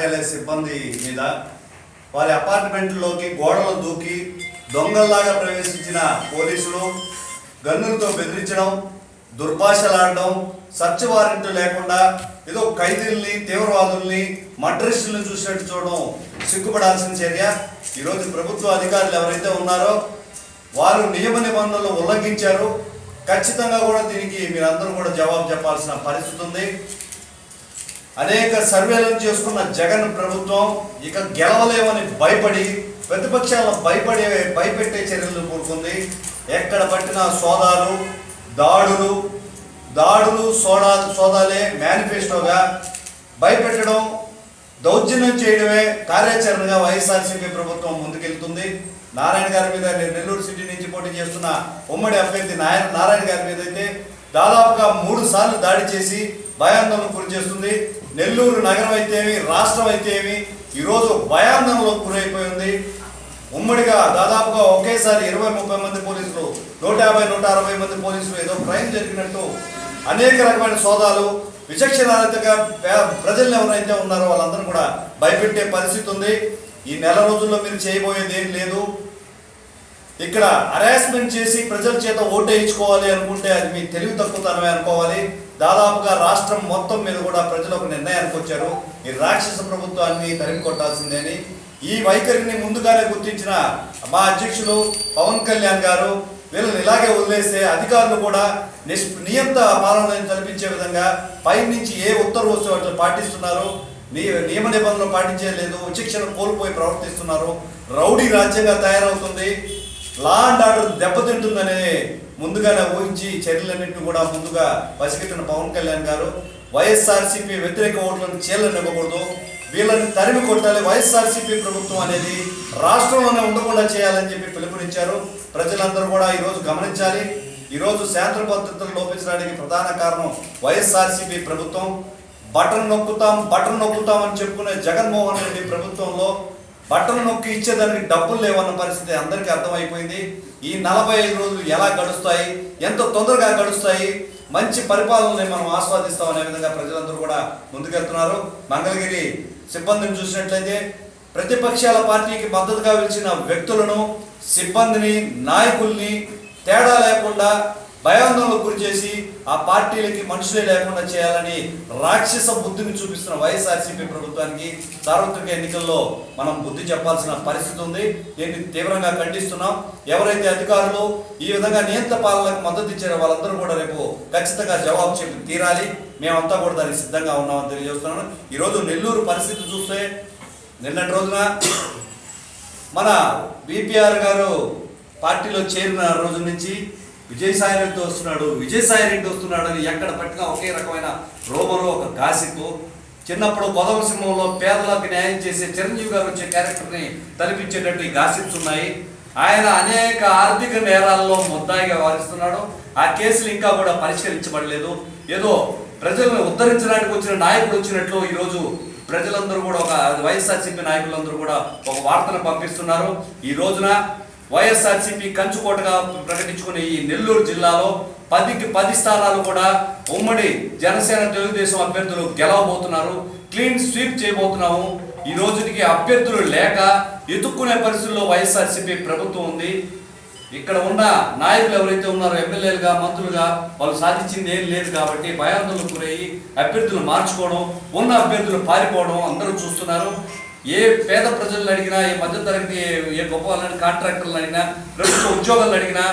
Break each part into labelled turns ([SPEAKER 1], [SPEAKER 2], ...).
[SPEAKER 1] కార్యాలయ సిబ్బంది మీద వారి అపార్ట్మెంట్లోకి గోడలు దూకి దొంగల్లాగా ప్రవేశించిన పోలీసులు గన్నులతో బెదిరించడం దుర్భాషలాడడం సర్చ్ వారెంట్ లేకుండా ఏదో ఖైదీల్ని తీవ్రవాదుల్ని మడ్రిస్టుల్ని చూసినట్టు చూడడం సిగ్గుపడాల్సిన చర్య. ఈరోజు ప్రభుత్వ అధికారులు ఎవరైతే ఉన్నారో వారు నియమ నిబంధనలు ఉల్లంఘించారు. ఖచ్చితంగా కూడా దీనికి మీరందరూ కూడా జవాబు చెప్పాల్సిన పరిస్థితి ఉంది. అనేక సర్వేలను చేసుకున్న జగన్ ప్రభుత్వం ఇక గెలవలేమని భయపడి ప్రతిపక్షాలను భయపడే భయపెట్టే చర్యలు కోరుకుంది. ఎక్కడ పట్టిన సోదాలు దాడులు దాడులు సోడా సోదాలే మేనిఫెస్టోగా భయపెట్టడం దౌర్జన్యం చేయడమే కార్యాచరణగా వైఎస్ఆర్సీపీ ప్రభుత్వం ముందుకెళ్తుంది. నారాయణ గారి మీద నెల్లూరు సిటీ నుంచి పోటీ చేస్తున్న ఉమ్మడి అభ్యర్థి నారాయణ నారాయణ గారి మీద అయితే దాదాపుగా మూడు సార్లు దాడి చేసి భయాందోళన గురి చేస్తుంది. నెల్లూరు నగరం అయితే ఏమి రాష్ట్రం అయితే ఏమి ఈరోజు భయాందోళనకు గురైపోయింది ఉమ్మడిగా దాదాపుగా ఒకేసారి ఇరవై ముప్పై మంది పోలీసులు నూట యాభై నూట అరవై మంది పోలీసులు ఏదో క్రైమ్ జరిగినట్టు అనేక రకమైన సోదాలు విచక్షణారహితంగా పే- ప్రజలు ఎవరైతే ఉన్నారో వాళ్ళందరూ కూడా భయపెట్టే పరిస్థితి ఉంది. ఈ నెల రోజుల్లో మీరు చేయబోయేది ఏం లేదు. ఇక్కడ హరాస్మెంట్ చేసి ప్రజల చేత ఓటు వేయించుకోవాలి అనుకుంటే అది మీ తెలివి తక్కువతనమే అనుకోవాలి. దాదాపుగా రాష్ట్రం మొత్తం మీద కూడా ప్రజలు ఒక నిర్ణయానికి వచ్చారు. ఈ రాక్షస ప్రభుత్వాన్ని తరిమి కొట్టాల్సిందేని ఈ వైఖరిని ముందుగానే గుర్తించిన మా అధ్యక్షులు పవన్ కళ్యాణ్ గారు వీళ్ళని ఇలాగే వదిలేస్తే అధికారులు కూడా నిష్ నియంత పాలన కల్పించే విధంగా పై నుంచి ఏ ఉత్తర్వు వస్తే పాటిస్తున్నారు. నియమ నిబంధనలు పాటించలేదు. శిక్షణ కోల్పోయి ప్రవర్తిస్తున్నారు. రౌడీ రాజ్యంగా తయారవుతుంది. లా అండ్ ఆర్డర్ దెబ్బతింటుందనే ముందుగానే ఊహించి చర్యలన్నింటినీ కూడా ముందుగా పసిగట్టిన పవన్ కళ్యాణ్ గారు వైఎస్ఆర్సీపీ వ్యతిరేక ఓట్లను చీలనివ్వకూడదు. వీళ్ళని తరిమి కొట్టాలి. వైఎస్ఆర్సీపీ ప్రభుత్వం అనేది రాష్ట్రంలోనే ఉండకుండా చేయాలని చెప్పి పిలుపునిచ్చారు. ప్రజలందరూ కూడా ఈరోజు గమనించాలి. ఈరోజు శాంతి భద్రతలు లోపించడానికి ప్రధాన కారణం వైఎస్ఆర్సీపీ ప్రభుత్వం. బటన్ నొక్కుతాం బటన్ నొక్కుతాం అని చెప్పుకునే జగన్మోహన్ రెడ్డి ప్రభుత్వంలో బట్టలు నొక్కి ఇచ్చేదానికి డబ్బులు లేవన్న పరిస్థితి అందరికీ అర్థమైపోయింది. ఈ నలభై ఐదు రోజులు ఎలా గడుస్తాయి? ఎంత తొందరగా గడుస్తాయి? మంచి పరిపాలనని మనం ఆస్వాదిస్తాం అనే విధంగా ప్రజలందరూ కూడా ముందుకెళ్తున్నారు. మంగళగిరి సిబ్బందిని చూసినట్లయితే ప్రతిపక్షాల పార్టీకి మద్దతుగా పిలిచిన వ్యక్తులను సిబ్బందిని నాయకుల్ని తేడా లేకుండా భయాందోళనకు గురి చేసి ఆ పార్టీలకి మనుషులే లేకుండా చేయాలని రాక్షస బుద్ధిని చూపిస్తున్న వైఎస్ఆర్సీపీ ప్రభుత్వానికి సార్వత్రిక ఎన్నికల్లో మనం బుద్ధి చెప్పాల్సిన పరిస్థితి ఉంది. దీన్ని తీవ్రంగా ఖండిస్తున్నాం. ఎవరైతే అధికారులు ఈ విధంగా నియంత్ర పాలనకు మద్దతు ఇచ్చారో వాళ్ళందరూ కూడా రేపు ఖచ్చితంగా జవాబు చెప్పి తీరాలి. మేమంతా కూడా దానికి సిద్ధంగా ఉన్నామని తెలియజేస్తున్నాను. ఈరోజు నెల్లూరు పరిస్థితి చూస్తే నిన్నటి రోజున మన బీపీఆర్ గారు పార్టీలో చేరిన రోజు నుంచి విజయసాయి రెడ్డి వస్తున్నాడు విజయసాయి రెడ్డి వస్తున్నాడు అని ఎక్కడ పట్టినా ఒకే రకమైన రోమరు ఒక గాసిపు. చిన్నప్పుడు కొదవ సింహంలో పేదలకు న్యాయం చేసే చిరంజీవి గారు వచ్చే క్యారెక్టర్ని తలపించేటట్టు ఈ గాసిప్స్ ఉన్నాయి. ఆయన అనేక ఆర్థిక నేరాల్లో ముద్దాయిగా వారిస్తున్నాడు. ఆ కేసులు ఇంకా కూడా పరిష్కరించబడలేదు. ఏదో ప్రజలను ఉద్ధరించడానికి వచ్చిన నాయకుడు వచ్చినట్లు ఈరోజు ప్రజలందరూ కూడా ఒక వైఎస్ఆర్సీపీ నాయకులందరూ కూడా ఒక వార్తను పంపిస్తున్నారు. ఈ రోజున వైఎస్ఆర్సీపీ కంచుకోటగా ప్రకటించుకునే ఈ నెల్లూరు జిల్లాలో పదికి పది స్థానాలు కూడా ఉమ్మడి జనసేన తెలుగుదేశం అభ్యర్థులు గెలవబోతున్నారు. క్లీన్ స్వీప్ చేయబోతున్నాము. ఈ రోజుకి అభ్యర్థులు లేక ఎదుక్కునే పరిస్థితుల్లో వైఎస్ఆర్సీపీ ప్రభుత్వం ఉంది. ఇక్కడ ఉన్న నాయకులు ఎవరైతే ఉన్నారో ఎమ్మెల్యేలుగా మంత్రులుగా వాళ్ళు సాధించింది ఏం లేదు కాబట్టి భయాందోళనకు గురయ్యి అభ్యర్థులు మార్చుకోవడం ఉన్న అభ్యర్థులు పారిపోవడం అందరూ చూస్తున్నారు. ఏ పేద ప్రజలను అడిగినా ఏ మధ్యతరగతి ఏ- ఏ గొప్ప వాళ్ళని కాంట్రాక్టర్లను అడిగినా ప్రభుత్వ ఉద్యోగాలను అడిగినా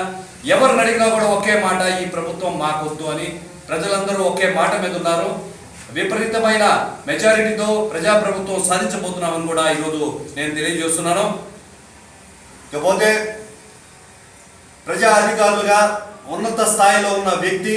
[SPEAKER 1] ఎవరిని అడిగినా కూడా ఒకే మాట ఈ ప్రభుత్వం మాకొద్దు అని ప్రజలందరూ ఒకే మాట మీద ఉన్నారు. విపరీతమైన మెజారిటీతో ప్రజాప్రభుత్వం సాధించబోతున్నామని కూడా ఈరోజు నేను తెలియజేస్తున్నాను. ఇకపోతే ప్రజా అధికారులుగా ఉన్నత స్థాయిలో ఉన్న వ్యక్తి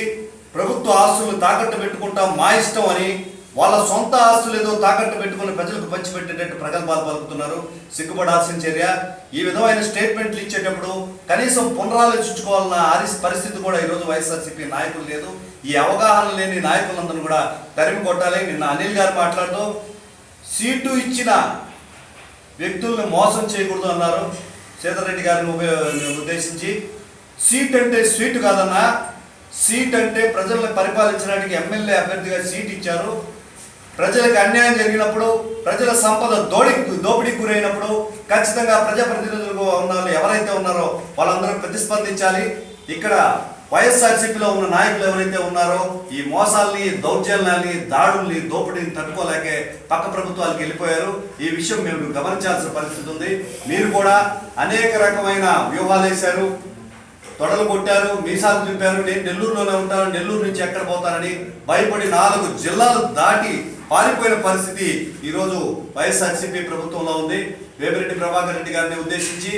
[SPEAKER 1] ప్రభుత్వ ఆస్తులు తాకట్టు పెట్టుకుంటాం మా ఇష్టం అని వాళ్ళ సొంత ఆస్తులు ఏదో తాకట్టు పెట్టుకుని ప్రజలకు పంచిపెట్టేటట్టు ప్రగల్భాలు పలుకుతున్నారు. సిగ్గుపడాల్సిన చర్య. ఈ విధమైన స్టేట్మెంట్లు ఇచ్చేటప్పుడు కనీసం పునరాలోచించుకోవాలన్న ఆరి- పరిస్థితి కూడా ఈరోజు వైఎస్ఆర్సీపీ నాయకులు లేదు. ఈ అవగాహన లేని నాయకులందరూ కూడా తరిమి కొట్టాలి. నిన్న అనిల్ గారు మాట్లాడుతూ సీటు ఇచ్చిన వ్యక్తుల్ని మోసం చేయకూడదు అన్నారు. సీతారెడ్డి గారిని ఉద్దేశించి సీట్ అంటే స్వీట్ కాదన్నా సీట్ అంటే ప్రజల్ని పరిపాలించడానికి ఎమ్మెల్యే అభ్యర్థిగా సీట్ ఇచ్చారు. ప్రజలకు అన్యాయం జరిగినప్పుడు ప్రజల సంపద దోడి దోపిడీకి గురైనప్పుడు ఖచ్చితంగా ప్రజాప్రతినిధులుగా ఉన్న వాళ్ళు ఎవరైతే ఉన్నారో వాళ్ళందరూ ప్రతిస్పందించాలి. ఇక్కడ వైఎస్ఆర్సీపీలో ఉన్న నాయకులు ఎవరైతే ఉన్నారో ఈ మోసాల్ని దౌర్జన్యాల్ని దాడుల్ని దోపిడీని తట్టుకోలేకే పక్క ప్రభుత్వాలకు వెళ్ళిపోయారు. ఈ విషయం మేము గమనించాల్సిన పరిస్థితి ఉంది. మీరు కూడా అనేక రకమైన వ్యూహాలు వేశారు. తొడలు కొట్టారు మీసాలు చూపారు. నేను నెల్లూరులోనే ఉంటాను. నెల్లూరు నుంచి ఎక్కడ పోతానని భయపడి నాలుగు జిల్లాలు దాటి పారిపోయిన పరిస్థితి ఈరోజు వైఎస్ఆర్సీపీ ప్రభుత్వంలో ఉంది. వేమిరెడ్డి ప్రభాకర్ రెడ్డి గారిని ఉద్దేశించి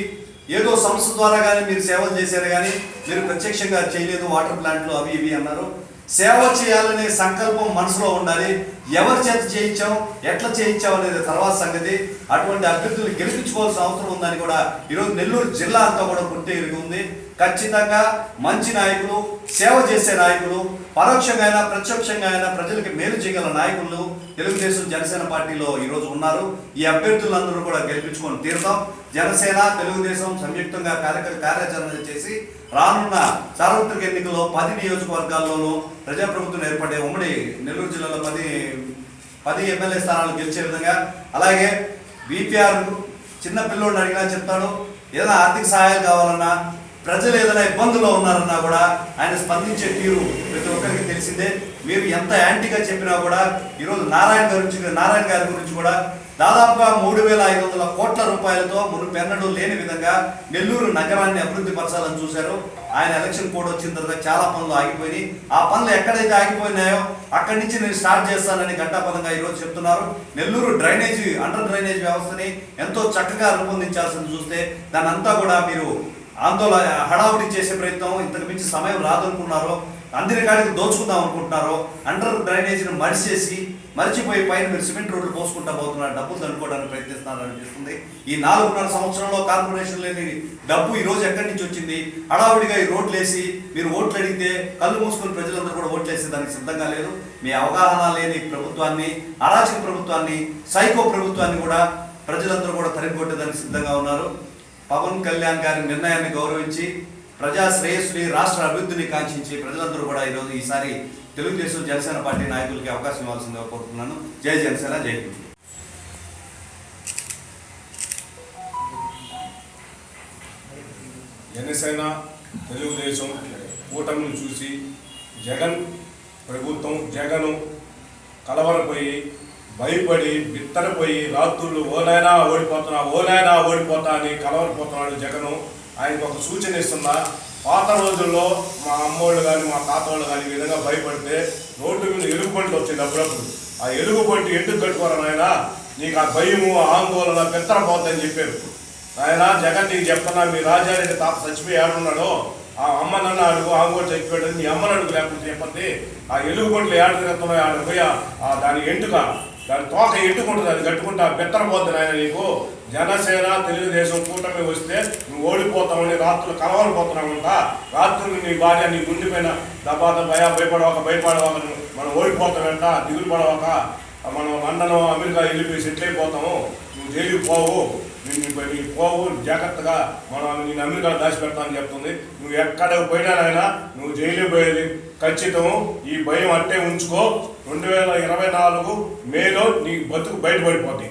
[SPEAKER 1] ఏదో సంస్థ ద్వారా కానీ మీరు సేవలు చేశారు కానీ మీరు ప్రత్యక్షంగా చేయలేదు వాటర్ ప్లాంట్లు అవి ఇవి అన్నారు. సేవ చేయాలనే సంకల్పం మనసులో ఉండాలి. ఎవరి చేత చేయించాం ఎట్లా చేయించాం అనేది తర్వాత సంగతి. అటువంటి అభ్యర్థులు గెలిపించుకోవాల్సిన అవసరం ఉందని కూడా ఈరోజు నెల్లూరు జిల్లా అంతా కూడా గుర్తెరిగి ఉంది. ఖచ్చితంగా మంచి నాయకులు సేవ చేసే నాయకులు పరోక్షంగా అయినా ప్రత్యక్షంగా అయినా ప్రజలకి మేలు చేయగల నాయకులు తెలుగుదేశం జనసేన పార్టీలో ఈరోజు ఉన్నారు. ఈ అభ్యర్థులందరూ కూడా గెలిపించుకొని తీరుతాం. జనసేన తెలుగుదేశం సంయుక్తంగా కార్యక్రమ కార్యాచరణ చేసి రానున్న సార్వత్రిక ఎన్నికల్లో పది నియోజకవర్గాల్లోనూ ప్రజాప్రభుత్వం ఏర్పడే ఉమ్మడి నెల్లూరు జిల్లాలో పది పది ఎమ్మెల్యే స్థానాలు గెలిచే విధంగా అలాగే బీపీఆర్ చిన్న పిల్లోడిని అడిగినా చెప్తాడు ఏదైనా ఆర్థిక సహాయాలు కావాలన్నా ప్రజలు ఏదైనా ఇబ్బందుల్లో ఉన్నారన్నా కూడా ఆయన స్పందించే తీరు ప్రతి ఒక్కరికి తెలిసిందే. మీరు ఎంత యాంటీగా చెప్పినా కూడా ఈరోజు నారాయణ గారి గురించి నారాయణ గారి గురించి కూడా దాదాపుగా మూడు వేల ఐదు వందల కోట్ల రూపాయలతో మునుపెన్నడూ లేని విధంగా నెల్లూరు నగరాన్ని అభివృద్ధి పరచాలని చూశారు. ఆయన ఎలక్షన్ కోడ్ వచ్చిన తర్వాత చాలా పనులు ఆగిపోయినాయి. ఆ పనులు ఎక్కడైతే ఆగిపోయినాయో అక్కడి నుంచి నేను స్టార్ట్ చేస్తానని ఘంటాపదంగా ఈరోజు చెప్తున్నారు. నెల్లూరు డ్రైనేజీ అండర్ డ్రైనేజ్ వ్యవస్థని ఎంతో చక్కగా రూపొందించాల్సింది చూస్తే దాని అంతా కూడా మీరు ఆందోళన హడావుడి చేసే ప్రయత్నం ఇంతకు మించి సమయం రాదనుకున్నారో. అందరి కాడికి దోచుకుందాం అనుకుంటున్నారో అండర్ డ్రైనేజీని మరిచేసి మరిచిపోయి పైన మీరు సిమెంట్ రోడ్లు పోసుకుంటా పోతున్నారు డబ్బులు దండుకోవడానికి ప్రయత్నిస్తున్నారు అనిపిస్తుంది. ఈ నాలుగున్నర సంవత్సరంలో కార్పొరేషన్ లేని డబ్బు ఈ రోజు ఎక్కడి నుంచి వచ్చింది? హడావుడిగా ఈ రోడ్లు వేసి మీరు ఓట్లు అడిగితే కళ్ళు మూసుకుని ప్రజలందరూ కూడా ఓట్లు వేసే దానికి సిద్ధంగా లేదు మీ అవగాహన లేని ప్రభుత్వాన్ని అరాచక ప్రభుత్వాన్ని సైకో ప్రభుత్వాన్ని కూడా ప్రజలందరూ కూడా తరిమికొట్టేదానికి సిద్ధంగా ఉన్నారు. పవన్ కళ్యాణ్ గారి నిర్ణయాన్ని గౌరవించి ప్రజా శ్రేయస్సుని రాష్ట్ర అభివృద్ధిని కాంక్షించి ప్రజలందరూ కూడా ఈరోజు ఈసారి తెలుగుదేశం జనసేన పార్టీ నాయకులకి అవకాశం ఇవ్వాల్సిందిగా కోరుతున్నాను జై జనసేన జై హింద్.
[SPEAKER 2] జనసేన తెలుగుదేశం కూటమిని చూసి జగన్ ప్రభుత్వం జగను కలవరపోయి భయపడి బిత్తరపోయి రాత్రులు ఓనైనా ఓడిపోతున్నా ఓనైనా ఓడిపోతా అని కలవరపోతున్నాడు జగను. ఆయనకు ఒక సూచన ఇస్తున్నా పాత రోజుల్లో మా అమ్మోళ్ళు కానీ మా తాతోళ్ళు కానీ ఈ విధంగా భయపడితే రోడ్డు మీద ఎలుగుబంట్లు వచ్చేది అప్పుడప్పుడు ఆ ఎలుగుబంటి ఎందుకు కట్టుకోరా నాయన? నీకు ఆ భయము ఆందోళన బిత్తరపోద్దని చెప్పారు. ఆయన జగన్ నీకు చెప్తున్నా మీ రాజారెడ్డి తాత చచ్చిపోయి ఉన్నాడో ఆ అమ్మ నన్ను అడుగు ఆంగోలు చచ్చిపోయాడు నీ అమ్మని అడుగు లేకపోతే చెప్పండి ఆ ఎలుగుబంట్లు ఏడు తిరుగుతున్నాయి ఆడ పోయి ఆ- దాని ఎంటుక దాని తోక ఎంటుకుంటుంది అది కట్టుకుంటా బెత్తరపోద్ది ఆయన నీకు. జనసేన తెలుగుదేశం కూటమి వస్తే నువ్వు ఓడిపోతామని రాత్రులు కలవరిపోతున్నామంట రాత్రులు నీ భార్య నీ గుండె పైన దబా భయ భయపడవక భయపడవక మనం ఓడిపోతామంట దిగులు పడవక మనం లండన్ అమెరికా వెళ్ళిపోయి సెటిల్ అయిపోతాము. నువ్వు జైలుకి పోవు. నీకు పోవు. జాగ్రత్తగా మనం నేను అమెరికా దాచిపెడతానని చెప్తుంది. నువ్వు ఎక్కడ పోయినానైనా నువ్వు జైలు పోయేది ఖచ్చితము. ఈ భయం అట్టే ఉంచుకో. రెండు వేల ఇరవై నాలుగు మేలో నీ బతుకు బయటపడిపోతాయి